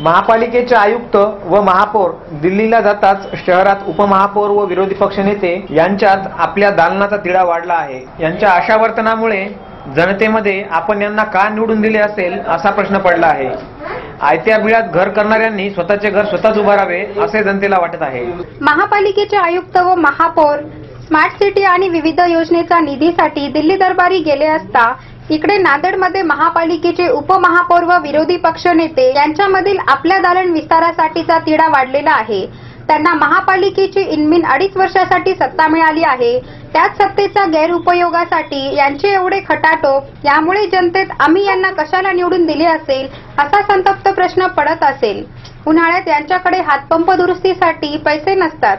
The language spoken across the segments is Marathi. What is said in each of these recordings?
महापालिकेचे आयुक्त व महापौर दिल्लीला जाताच शहरात उपमहापौर व विरोधी पक्षनेते यांच्यात आपल्या दालनाचा तिढा वाढला आहे. यांच्या अशा वर्तनामुळे जनतेमध्ये आपण यांना का निवडून दिले असेल असा प्रश्न पडला आहे. आयत्या बिळात घर करणाऱ्यांनी स्वतःचे घर स्वतःच उभारावे असे जनतेला वाटत आहे. महापालिकेचे आयुक्त व महापौर स्मार्ट सिटी आणि विविध योजनेचा निधीसाठी दिल्ली दरबारी गेले असता इकडे नांदेडमध्ये महापालिकेचे उपमहापौर व विरोधी पक्षनेते यांच्यामधील आपल्या दालन विस्तारासाठीचा तिढा वाढलेला आहे. त्यांना महापालिकेची इनमिन अडीच वर्षासाठी सत्ता मिळाली आहे. त्याच सत्तेचा गैरउपयोगासाठी यांचे एवढे खटाटोप यामुळे जनतेत आम्ही यांना कशाला निवडून दिले असेल असा संतप्त प्रश्न पडत असेल. उन्हाळ्यात यांच्याकडे हातपंप दुरुस्तीसाठी पैसे नसतात.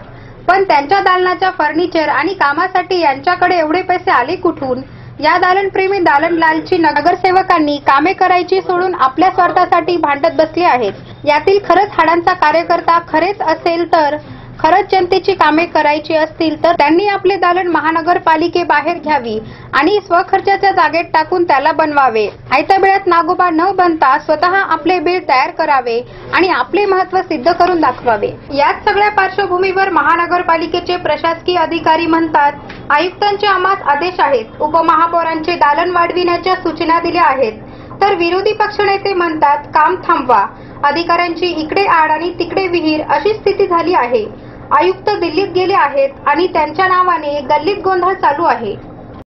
पण त्यांच्या दालनाच्या फर्निचर आणि कामासाठी यांच्याकडे एवढे पैसे आले कुठून? या दालनप्रेमी दालन लालची नगरसेवकांनी कामे करायची सोडून आपल्या स्वार्थासाठी भांडत बसले आहेत. यातील खरंच हाडांचा कार्यकर्ता खरेच असेल तर खरंच जनतेची कामे करायची असतील तर त्यांनी आपले दालन महानगरपालिकेबाहेर घ्यावी आणि स्वखर्चाच्या जागेत टाकून त्याला बनवावे. आयत्या वेळात नागोबा न बनता स्वतः आपले बिल तयार करावे आणि आपले महत्त्व सिद्ध करून दाखवावे. याच सगळ्या पार्श्वभूमीवर महानगरपालिकेचे प्रशासकीय अधिकारी म्हणतात आयुक्तांचे आम्हास आदेश आहेत. उपमहापौरांचे दालन वाढविण्याच्या सूचना दिल्या आहेत. तर विरोधी पक्षनेते म्हणतात काम थांबवा. अधिकाऱ्यांची इकडे आड आणि तिकडे विहीर अशी स्थिती झाली आहे. आयुक्त दिल्लीत गेले आहेत आणि त्यांच्या नावाने गल्लीत गोंधळ चालू आहे.